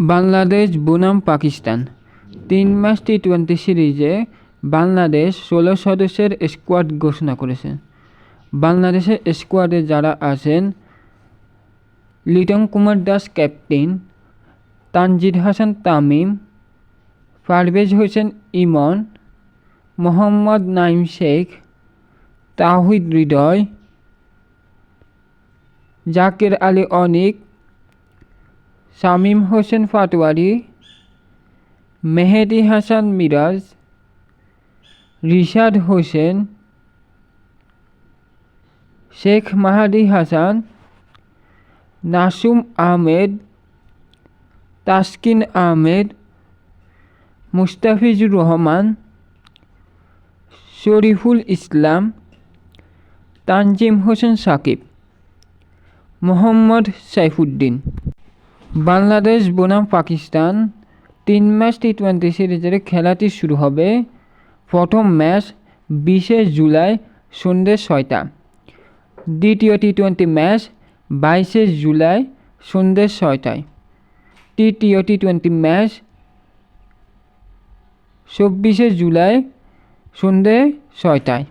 বাংলাদেশ, বনাম, পাকিস্তান। তিন match T twenty সিরিজে বাংলাদেশ ষোলো সদস্যের স্কোয়াড ঘোষণা করেছে। বাংলাদেশের স্কোয়াডে যারা আছেন, লিটন কুমার দাস ক্যাপ্টেন, তানজিদ হাসান তামিম, পারভেজ হোসেন ইমন, মোহাম্মদ নাইম শেখ, তাহিদ হৃদয়, জাকির আলী অনিক শামীম হোসেন পাটোয়ারি মেহেদি হাসান মিরাজ, রিশাদ হোসেন, শেখ মাহাদি হাসান, নাসুম আহমেদ, তাসকিন আহমেদ, মুস্তাফিজুর রহমান, শরীফুল ইসলাম, তানজিম হোসেন সাকিব, মোহাম্মদ সাইফুদ্দিন। বাংলাদেশ, বনাম, পাকিস্তান। তিন ম্যাচ টি টোয়েন্টি সিরিজের খেলাটি শুরু হবে। প্রথম ম্যাচ বিশে জুলাই সন্ধ্যে ছয়টা। দ্বিতীয় টি টোয়েন্টি ম্যাচ বাইশে জুলাই সন্ধ্যে ছয়টায়। তৃতীয় টি টোয়েন্টি ম্যাচ চব্বিশে জুলাই সন্ধ্যে ছয়টায়।